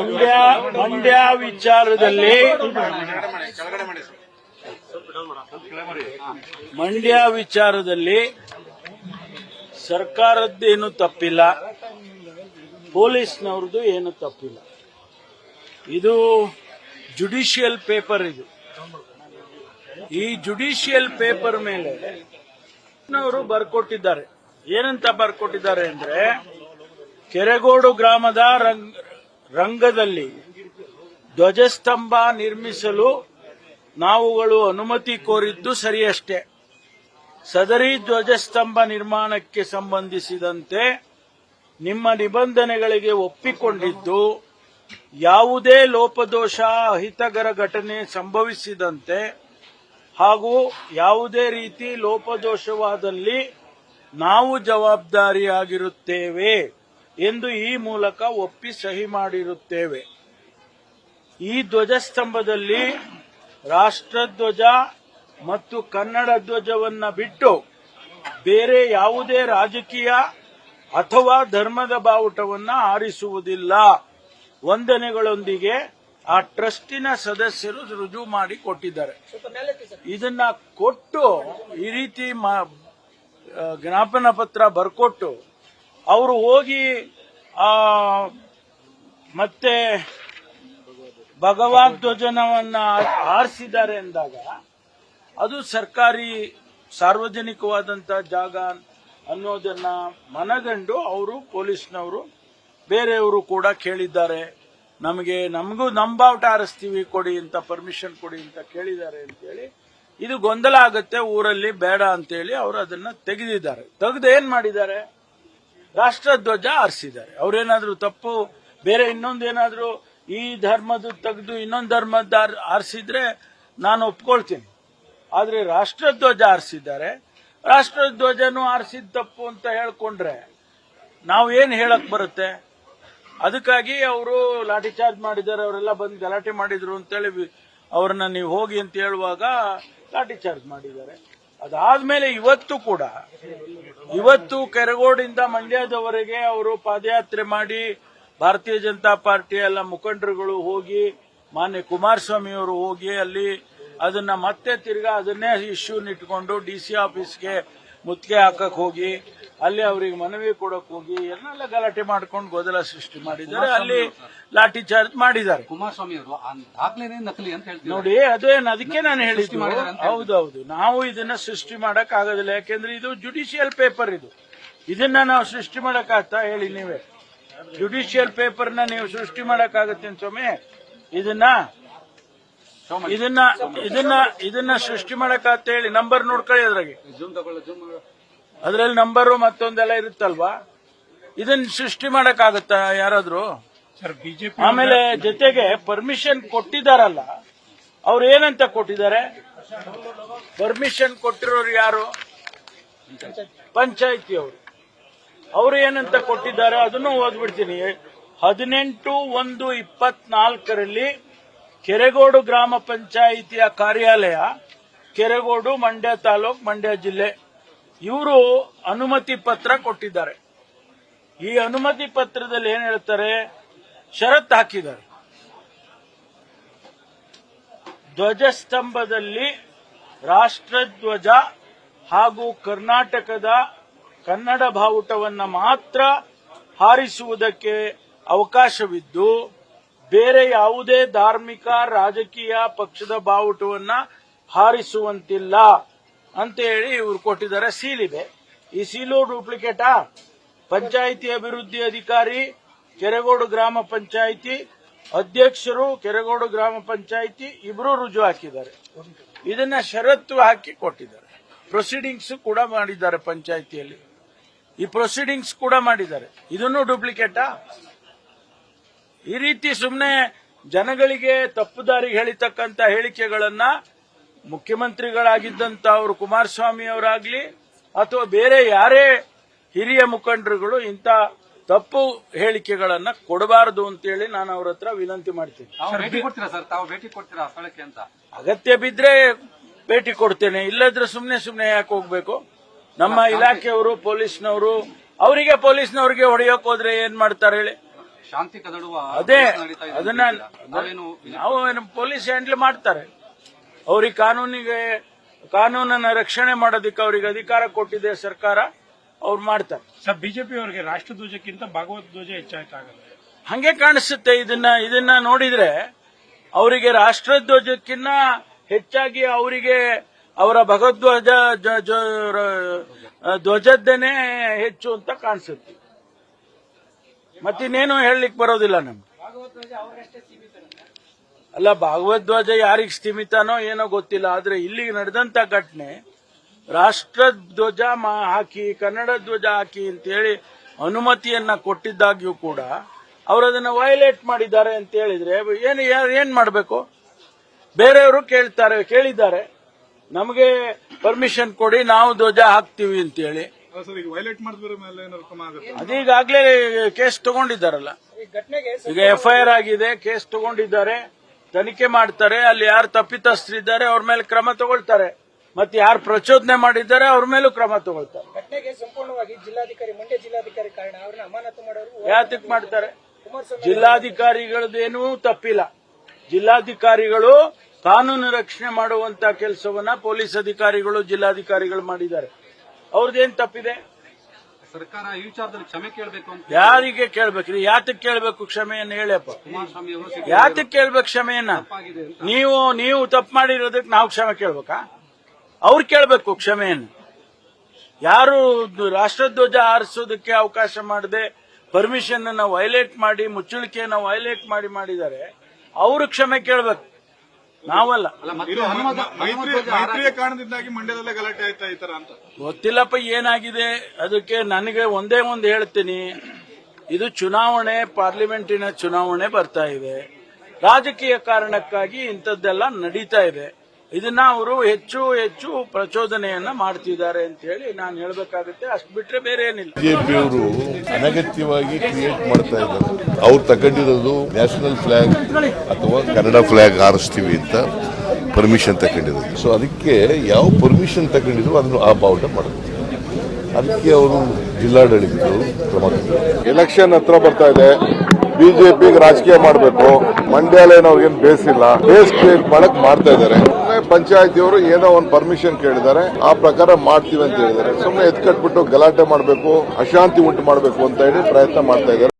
ಮಂಡ್ಯ ಮಂಡ್ಯ ವಿಚಾರದಲ್ಲಿ ಮಂಡ್ಯ ವಿಚಾರದಲ್ಲಿ ಸರ್ಕಾರದ್ದೇನು ತಪ್ಪಿಲ್ಲ, ಪೊಲೀಸ್ನವ್ರದ್ದು ಏನು ತಪ್ಪಿಲ್ಲ. ಇದು ಜುಡಿಷಿಯಲ್ ಪೇಪರ್ ಇದು. ಈ ಜುಡಿಷಿಯಲ್ ಪೇಪರ್ ಮೇಲೆ ಅವರು ಬರ್ಕೊಟ್ಟಿದ್ದಾರೆ. ಏನಂತ ಬರ್ಕೊಟ್ಟಿದ್ದಾರೆ ಅಂದ್ರೆ ಕೆರೆಗೋಡು ಗ್ರಾಮದ ರಂಗದಲ್ಲಿ ಧ್ವಜಸ್ತಂಭ ನಿರ್ಮಿಸಲು ನಾವುಗಳು ಅನುಮತಿ ಕೋರಿದ್ದು ಸರಿಯಷ್ಟೇ. ಸದರಿ ಧ್ವಜಸ್ತಂಭ ನಿರ್ಮಾಣಕ್ಕೆ ಸಂಬಂಧಿಸಿದಂತೆ ನಿಮ್ಮ ನಿಬಂಧನೆಗಳಿಗೆ ಒಪ್ಪಿಕೊಂಡಿದ್ದು, ಯಾವುದೇ ಲೋಪದೋಷ, ಅಹಿತಕರ ಘಟನೆ ಸಂಭವಿಸಿದಂತೆ ಹಾಗೂ ಯಾವುದೇ ರೀತಿ ಲೋಪದೋಷವಾದಲ್ಲಿ ನಾವು ಜವಾಬ್ದಾರಿಯಾಗಿರುತ್ತೇವೆ. ಎಂದು ಈ ಮೂಲಕ ಒಪ್ಪಿ ಸಹಿ ಮಾಡಿರುತ್ತೇವೆ. ಈ ಧ್ವಜಸ್ತಂಭದಲ್ಲಿ ರಾಷ್ಟ್ರಧ್ವಜ ಮತ್ತು ಕನ್ನಡ ಧ್ವಜವನ್ನ ಬಿಟ್ಟು ಬೇರೆ ಯಾವುದೇ ರಾಜಕೀಯ ಅಥವಾ ಧರ್ಮದ ಬಾವುಟವನ್ನ ಆರಿಸುವುದಿಲ್ಲ. ವಂದನೆಗಳೊಂದಿಗೆ ಆ ಟ್ರಸ್ಟಿನ ಸದಸ್ಯರು ರುಜು ಮಾಡಿ ಕೊಟ್ಟಿದ್ದಾರೆ. ಇದನ್ನ ಕೊಟ್ಟು ಈ ರೀತಿ ಜ್ಞಾಪನಾ ಪತ್ರ ಬರ್ಕೊಟ್ಟು ಅವರು ಹೋಗಿ ಮತ್ತೆ ಭಗವಾನ್ ಧ್ವಜನವನ್ನ ಆರಿಸಿದ್ದಾರೆ ಎಂದಾಗ ಅದು ಸರ್ಕಾರಿ ಸಾರ್ವಜನಿಕವಾದಂತ ಜಾಗ ಅನ್ನೋದನ್ನ ಮನಗಂಡು ಅವರು ಪೊಲೀಸ್ನವರು ಬೇರೆಯವರು ಕೂಡ ಕೇಳಿದ್ದಾರೆ. ನಮಗೆ ನಮಗೂ ನಂಬಾವಟ ಬಾವುಟ ಆರಿಸ್ತೀವಿ ಕೊಡಿ ಅಂತ ಪರ್ಮಿಷನ್ ಕೊಡಿ ಅಂತ ಕೇಳಿದ್ದಾರೆ ಅಂತೇಳಿ. ಇದು ಗೊಂದಲ ಆಗುತ್ತೆ, ಊರಲ್ಲಿ ಬೇಡ ಅಂತೇಳಿ ಅವರು ಅದನ್ನ ತೆಗೆದಿದ್ದಾರೆ. ತೆಗೆದು ಏನ್ ಮಾಡಿದ್ದಾರೆ? ರಾಷ್ಟ್ರಧ್ವಜ ಆರಿಸಿದ್ದಾರೆ. ಅವ್ರೇನಾದ್ರೂ ತಪ್ಪು, ಬೇರೆ ಇನ್ನೊಂದೇನಾದ್ರೂ ಈ ಧರ್ಮದ ತೆಗೆದು ಇನ್ನೊಂದು ಧರ್ಮದ ಆರ್- ಆರಿಸಿದ್ರೆ ನಾನು ಒಪ್ಕೊಳ್ತೀನಿ. ಆದರೆ ರಾಷ್ಟ್ರಧ್ವಜ ಆರಿಸಿದ್ದಾರೆ. ರಾಷ್ಟ್ರಧ್ವಜನೂ ಆರಿಸಿದ ತಪ್ಪು ಅಂತ ಹೇಳ್ಕೊಂಡ್ರೆ ನಾವು ಏನು ಹೇಳಕ್ ಬರುತ್ತೆ? ಅದಕ್ಕಾಗಿ ಅವರು ಲಾಠಿ ಚಾರ್ಜ್ ಮಾಡಿದ್ದಾರೆ, ಅವರೆಲ್ಲ ಬಂದು ಗಲಾಟೆ ಮಾಡಿದ್ರು ಅಂತೇಳಿ ಅವ್ರನ್ನ ನೀವು ಹೋಗಿ ಅಂತ ಹೇಳುವಾಗ ಲಾಠಿ ಚಾರ್ಜ್ ಮಾಡಿದ್ದಾರೆ. ಅದಾದ್ಮೇಲೆ ಇವತ್ತು ಕೂಡ, ಇವತ್ತು ಕೆರಗೋಡಿಂದ ಮಂಡ್ಯದವರೆಗೆ ಅವರು ಪಾದಯಾತ್ರೆ ಮಾಡಿ ಭಾರತೀಯ ಜನತಾ ಪಾರ್ಟಿ ಎಲ್ಲ ಮುಖಂಡರುಗಳು ಹೋಗಿ, ಮಾನ್ಯ ಕುಮಾರಸ್ವಾಮಿ ಅವರು ಹೋಗಿ ಅಲ್ಲಿ ಅದನ್ನ ಮತ್ತೆ ತಿರ್ಗಾ ಅದನ್ನೇ ಇಶ್ಯೂನ್ ಇಟ್ಕೊಂಡು ಡಿ ಸಿ ಆಫೀಸ್ಗೆ ಮುತ್ತಿಗೆ ಹಾಕಕ್ ಹೋಗಿ. ಅಲ್ಲಿ ಅವರಿಗೆ ಮನವಿ ಕೊಡಕ್ ಹೋಗಿ ಎಲ್ಲ ಗಲಾಟೆ ಮಾಡ್ಕೊಂಡು ಗೊಂದಲ ಸೃಷ್ಟಿ ಮಾಡಿದ್ದಾರೆ. ಅಲ್ಲಿ ಲಾಠಿ ಚಾರ್ಜ್ ಮಾಡಿದ್ದಾರೆ. ಕುಮಾರಸ್ವಾಮಿ ಅವರು ಆ ದಾಖಲೆನೇ ನಕಲಿ ಅಂತ ಹೇಳ್ತೀವಿ ನೋಡಿ ಅದೇ ಅದಕ್ಕೆ ನಾನು ಹೇಳಿದ್ದು. ಮಾಡಿದ್ದಾರೆ ಅಂತ ಹೌದೌದು. ನಾವು ಇದನ್ನ ಸೃಷ್ಟಿ ಮಾಡಕ್ ಆಗೋದಿಲ್ಲ. ಯಾಕೆಂದ್ರೆ ಇದು ಜುಡಿಷಿಯಲ್ ಪೇಪರ್ ಇದು. ಇದನ್ನ ನಾವು ಸೃಷ್ಟಿ ಮಾಡಕ್ ಆಗ್ತಾ ಹೇಳಿ ನೀವೇ. ಜುಡಿಷಿಯಲ್ ಪೇಪರ್ನ ನೀವು ಸೃಷ್ಟಿ ಮಾಡಕ್ ಆಗತ್ತೆ ಸ್ವಾಮಿ ಇದನ್ನ ಇದನ್ನ ಇದನ್ನ ಇದನ್ನ ಸೃಷ್ಟಿ ಮಾಡಕ್ ಆಗ್ತಾ ಹೇಳಿ. ನಂಬರ್ ನೋಡ್ಕೊಳ್ಳಿ ಅದ್ರಾಗೆ. ಜೂಮ್ ತಗೊಳ್ಳ ಜೂಮ್ ಅದ್ರಲ್ಲಿ ನಂಬರು ಮತ್ತೊಂದೆಲ್ಲ ಇರುತ್ತಲ್ವಾ? ಇದನ್ನ ಸೃಷ್ಟಿ ಮಾಡಕ್ ಆಗತ್ತಾ ಯಾರಾದ್ರೂ ಆಮೇಲೆ ಜೊತೆಗೆ ಪರ್ಮಿಷನ್ ಕೊಟ್ಟಿದಾರಲ್ಲ ಅವ್ರು ಏನಂತ ಕೊಟ್ಟಿದ್ದಾರೆ? ಪರ್ಮಿಷನ್ ಕೊಟ್ಟಿರೋರು ಯಾರು? ಪಂಚಾಯತಿ ಅವರು. ಅವರು ಏನಂತ ಕೊಟ್ಟಿದ್ದಾರೆ? ಅದನ್ನು ಓದ್ಬಿಡ್ತೀನಿ. ಹದಿನೆಂಟು ಒಂದು ಇಪ್ಪತ್ನಾಲ್ಕರಲ್ಲಿ ಕೆರೆಗೋಡು ಗ್ರಾಮ ಪಂಚಾಯಿತಿಯ ಕಾರ್ಯಾಲಯ ಕೆರೆಗೋಡು ಮಂಡ್ಯ ತಾಲೂಕ್ ಮಂಡ್ಯ ಜಿಲ್ಲೆ. ಇವರು ಅನುಮತಿ ಪತ್ರ ಕೊಟ್ಟಿದ್ದಾರೆ. ಈ ಅನುಮತಿ ಪತ್ರದಲ್ಲಿ ಏನ್ ಹೇಳ್ತಾರೆ? ಷರತ್ತು ಹಾಕಿದ್ದಾರೆ. ಧ್ವಜಸ್ತಂಭದಲ್ಲಿ ರಾಷ್ಟ್ರಧ್ವಜ ಹಾಗೂ ಕರ್ನಾಟಕದ ಕನ್ನಡ ಬಾವುಟವನ್ನ ಮಾತ್ರ ಹಾರಿಸುವುದಕ್ಕೆ ಅವಕಾಶವಿದ್ದು, ಬೇರೆ ಯಾವುದೇ ಧಾರ್ಮಿಕ, ರಾಜಕೀಯ ಪಕ್ಷದ ಬಾವುಟವನ್ನ ಹಾರಿಸುವಂತಿಲ್ಲ. ಅಂತ ಹೇಳಿ ಇವರು ಕೊಟ್ಟಿದ್ದಾರೆ ಸೀಲ್ ಇದೆ. ಈ ಸೀಲು ಡೂಪ್ಲಿಕೇಟಾ ಪಂಚಾಯಿತಿ ಅಭಿವೃದ್ಧಿ ಅಧಿಕಾರಿ, ಕೆರೆಗೋಡು ಗ್ರಾಮ ಪಂಚಾಯಿತಿ ಅಧ್ಯಕ್ಷರು, ಕೆರೆಗೋಡು ಗ್ರಾಮ ಪಂಚಾಯಿತಿ ಇಬ್ರು ರುಜು ಹಾಕಿದ್ದಾರೆ. ಇದನ್ನ ಷರತ್ತು ಹಾಕಿ ಕೊಟ್ಟಿದ್ದಾರೆ. ಪ್ರೊಸೀಡಿಂಗ್ಸ್ ಕೂಡ ಮಾಡಿದ್ದಾರೆ ಪಂಚಾಯಿತಿಯಲ್ಲಿ. ಈ ಪ್ರೊಸೀಡಿಂಗ್ಸ್ ಕೂಡ ಮಾಡಿದ್ದಾರೆ. ಇದನ್ನು ಡೂಪ್ಲಿಕೇಟಾ ಈ ರೀತಿ ಸುಮ್ಮನೆ ಜನಗಳಿಗೆ ತಪ್ಪು ದಾರಿಗೆ ಹೇಳಿತಕ್ಕಂತ ಹೇಳಿಕೆಗಳನ್ನ ಮುಖ್ಯಮಂತ್ರಿಗಳಾಗಿದ್ದಂತ ಅವರು ಕುಮಾರಸ್ವಾಮಿ ಅವರಾಗ್ಲಿ ಅಥವಾ ಬೇರೆ ಯಾರೇ ಹಿರಿಯ ಮುಖಂಡರುಗಳು ಇಂಥ ತಪ್ಪು ಹೇಳಿಕೆಗಳನ್ನ ಕೊಡಬಾರದು ಅಂತೇಳಿ ನಾನು ಅವ್ರ ಹತ್ರ ವಿನಂತಿ ಮಾಡ್ತೀನಿ. ಅಗತ್ಯ ಬಿದ್ರೆ ಭೇಟಿ ಕೊಡ್ತೇನೆ. ಇಲ್ಲದ್ರೆ ಸುಮ್ನೆ ಸುಮ್ನೆ ಯಾಕೆ ಹೋಗ್ಬೇಕು? ನಮ್ಮ ಇಲಾಖೆಯವರು ಪೊಲೀಸ್ನವರು ಅವರಿಗೆ ಪೊಲೀಸ್ನವರಿಗೆ ಹೊಡೆಯೋಕ್ ಹೋದ್ರೆ ಏನ್ ಮಾಡ್ತಾರೆ ಹೇಳಿ? ಶಾಂತಿ ಕದಡುವ ಅದೇ ಅದನ್ನ ನಾವೇನು ನಾವು ಪೊಲೀಸ್ ಹ್ಯಾಂಡಲ್ ಮಾಡ್ತಾರೆ. ಅವ್ರಿಗೆ ಕಾನೂನಿಗೆ ಕಾನೂನನ್ನ ರಕ್ಷಣೆ ಮಾಡೋದಕ್ಕೆ ಅವ್ರಿಗೆ ಅಧಿಕಾರ ಕೊಟ್ಟಿದೆ ಸರ್ಕಾರ ಅವ್ರು ಮಾಡ್ತಾರೆ. ಸರ್ ಬಿಜೆಪಿ ಅವರಿಗೆ ರಾಷ್ಟ್ರಧ್ವಜಕ್ಕಿಂತ ಭಗವದ್ ಧ್ವಜ ಹೆಚ್ಚಾಯ್ತಾಗಲ್ಲ ಹಂಗೆ ಕಾಣಿಸುತ್ತೆ ಇದನ್ನ ಇದನ್ನ ನೋಡಿದ್ರೆ ಅವರಿಗೆ ರಾಷ್ಟ್ರಧ್ವಜಕ್ಕಿನ್ನ ಹೆಚ್ಚಾಗಿ ಅವರಿಗೆ ಅವರ ಭಗವದ್ವಜ ಧ್ವಜದ್ದೇನೆ ಹೆಚ್ಚು ಅಂತ ಕಾಣಿಸುತ್ತೆ. ಮತ್ತಿನ್ನೇನು ಹೇಳಲಿಕ್ಕೆ ಬರೋದಿಲ್ಲ ನಮ್ಗೆ. ಅಲ್ಲ ಭಾಗವದ್ವಾಜ ಯಾರಿಗೆ ಸೀಮಿತನೋ ಏನೋ ಗೊತ್ತಿಲ್ಲ ಆದ್ರೆ ಇಲ್ಲಿಗೆ ನಡೆದಂತ ಘಟನೆ ರಾಷ್ಟ್ರ ಧ್ವಜ ಹಾಕಿ ಕನ್ನಡ ಧ್ವಜ ಹಾಕಿ ಅಂತೇಳಿ ಅನುಮತಿಯನ್ನ ಕೊಟ್ಟಿದ್ದಾಗ್ಯೂ ಕೂಡ ಅವರು ಅದನ್ನ ವಯಲೇಟ್ ಮಾಡಿದ್ದಾರೆ ಅಂತ ಹೇಳಿದ್ರೆ ಏನು ಏನ್ ಮಾಡಬೇಕು? ಬೇರೆಯವರು ಕೇಳ್ತಾರೆ ಕೇಳಿದ್ದಾರೆ. ನಮಗೆ ಪರ್ಮಿಷನ್ ಕೊಡಿ ನಾವು ಧ್ವಜ ಹಾಕ್ತೀವಿ ಅಂತೇಳಿ. ವೈಲೇಟ್ ಅದೀಗಾಗ್ಲೇ ಕೇಸ್ ತಗೊಂಡಿದ್ದಾರಲ್ಲ. ಈಗ ಎಫ್ಐಆರ್ ಆಗಿದೆ ಕೇಸ್ ತಗೊಂಡಿದ್ದಾರೆ. ತನಿಖೆ ಮಾಡ್ತಾರೆ ಅಲ್ಲಿ ಯಾರು ತಪ್ಪಿತಸ್ಥರಿದ್ದಾರೆ ಅವ್ರ ಮೇಲೆ ಕ್ರಮ ತಗೊಳ್ತಾರೆ. ಮತ್ತೆ ಯಾರು ಪ್ರಚೋದನೆ ಮಾಡಿದ್ದಾರೆ ಅವ್ರ ಮೇಲೂ ಕ್ರಮ ತಗೊಳ್ತಾರೆ. ಘಟನೆಗೆ ಸಂಪೂರ್ಣವಾಗಿ ಜಿಲ್ಲಾಧಿಕಾರಿ ಮಂಡ್ಯ ಜಿಲ್ಲಾಧಿಕಾರಿ ಕಾರಣ ಅವ್ರನ್ನ ಅಮಾನತು ಮಾಡೋರು ಯಾತಕ್ ಮಾಡ್ತಾರೆ? ಜಿಲ್ಲಾಧಿಕಾರಿಗಳದೇನೂ ತಪ್ಪಿಲ್ಲ. ಜಿಲ್ಲಾಧಿಕಾರಿಗಳು ಕಾನೂನು ರಕ್ಷಣೆ ಮಾಡುವಂತ ಕೆಲಸವನ್ನ ಪೊಲೀಸ್ ಅಧಿಕಾರಿಗಳು ಜಿಲ್ಲಾಧಿಕಾರಿಗಳು ಮಾಡಿದ್ದಾರೆ. ಅವ್ರದ್ದೇನ್ ತಪ್ಪಿದೆ? ಸರ್ಕಾರ ಈ ವಿಚಾರದಲ್ಲಿ ಕ್ಷಮೆ ಕೇಳಬೇಕು ಅಂತ ಯಾರಿಗೆ ಕೇಳ್ಬೇಕ್ರಿ ಯಾತಕ್ ಕೇಳ್ಬೇಕು ಕ್ಷಮೆಯನ್ನು ಹೇಳಪ್ಪ ಕುಮಾರಸ್ವಾಮಿ ಅವರು ಯಾತಕ್ ಕೇಳ್ಬೇಕು ಕ್ಷಮೆಯನ್ನ? ತಪ್ಪಾಗಿದೆ ಅಂತ. ನೀವು ನೀವು ತಪ್ಪು ಮಾಡಿರೋದಕ್ಕೆ ನಾವು ಕ್ಷಮೆ ಕೇಳ್ಬೇಕಾ? ಅವ್ರು ಕೇಳ್ಬೇಕು ಕ್ಷಮೆಯನ್ನು. ಯಾರು ರಾಷ್ಟ್ರಧ್ವಜ ಹಾರಿಸೋದಕ್ಕೆ ಅವಕಾಶ ಮಾಡದೆ ಪರ್ಮಿಷನ್ ಅನ್ನ ವೈಲೇಟ್ ಮಾಡಿ ಮುಚ್ಚಳಿಕೆಯನ್ನ ವೈಲೇಟ್ ಮಾಡಿ ಮಾಡಿದ್ದಾರೆ ಅವರು ಕ್ಷಮೆ ಕೇಳಬೇಕು. ನಾವಲ್ಲ. ಇದು ಹನುಮತ ಮೈತ್ರಿಯ ಕಾರಣದಿಂದಾಗಿ ಮಂಡ್ಯದಲ್ಲೇ ಗಲಾಟೆ ಆಯ್ತಾ ಈ ತರ ಅಂತ? ಗೊತ್ತಿಲ್ಲಪ್ಪ ಏನಾಗಿದೆ? ಅದಕ್ಕೆ ನನಗೆ ಒಂದೇ ಒಂದು ಹೇಳ್ತೀನಿ. ಇದು ಚುನಾವಣೆ ಪಾರ್ಲಿಮೆಂಟಿನ ಚುನಾವಣೆ ಬರ್ತಾ ಇದೆ. ರಾಜಕೀಯ ಕಾರಣಕ್ಕಾಗಿ ಇಂಥದ್ದೆಲ್ಲ ನಡೀತಾ ಇದೆ. ಇದನ್ನ ಅವರು ಹೆಚ್ಚು ಹೆಚ್ಚು ಪ್ರಚೋದನೆಯನ್ನ ಮಾಡ್ತಿದ್ದಾರೆ ಅಂತ ಹೇಳಿ ನಾನು ಹೇಳಬೇಕಾಗುತ್ತೆ. ಅಷ್ಟು ಬಿಟ್ರೆ ಬೇರೆ ಏನಿಲ್ಲ. ಬಿಜೆಪಿಯವರು ಅನಗತ್ಯವಾಗಿ ಕ್ರಿಯೇಟ್ ಮಾಡ್ತಾ ಇದ್ದಾರೆ. ಅವ್ರು ತಗೊಂಡಿರೋದು ನ್ಯಾಷನಲ್ ಫ್ಲಾಗ್ ಅಥವಾ ಕನ್ನಡ ಫ್ಲಾಗ್ ಹಾರಿಸ್ತೀವಿ ಅಂತ ಪರ್ಮಿಷನ್ ತಗೊಂಡಿರೋದು. ಸೊ ಅದಕ್ಕೆ ಯಾವ ಪರ್ಮಿಷನ್ ತಗೊಂಡಿದ್ರು ಅದನ್ನು ಆ ಬಾವುಟ ಮಾಡಬೇಕು ಅದಕ್ಕೆ ಅವರು ಜಿಲ್ಲಾಡಳಿತರು ಕ್ರಮ ಎಲೆಕ್ಷನ್ ಹತ್ರ ಬರ್ತಾ ಇದೆ. ಬಿಜೆಪಿಗೆ ರಾಜಕೀಯ ಮಾಡಬೇಕು. ಮಂಡ್ಯಾಲೇನು ಅವ್ರಿಗೇನು ಬೇಸಿಲ್ಲ ಬೇಸ್ ಕ್ರಿಯೇಟ್ ಮಾಡಕ್ ಮಾಡ್ತಾ ಇದ್ದಾರೆ. ಪಂಚಾಯತಿಯವರು ಏನೋ ಒಂದು ಪರ್ಮಿಷನ್ ಕೇಳಿದ್ದಾರೆ. ಆ ಪ್ರಕಾರ ಮಾಡ್ತೀವಿ ಅಂತ ಹೇಳಿದ್ದಾರೆ. ಸುಮ್ಮನೆ ಎತ್ಕಟ್ಬಿಟ್ಟು ಗಲಾಟೆ ಮಾಡಬೇಕು, ಅಶಾಂತಿ ಉಂಟು ಮಾಡಬೇಕು ಅಂತ ಹೇಳಿ ಪ್ರಯತ್ನ ಮಾಡ್ತಾ ಇದ್ದಾರೆ.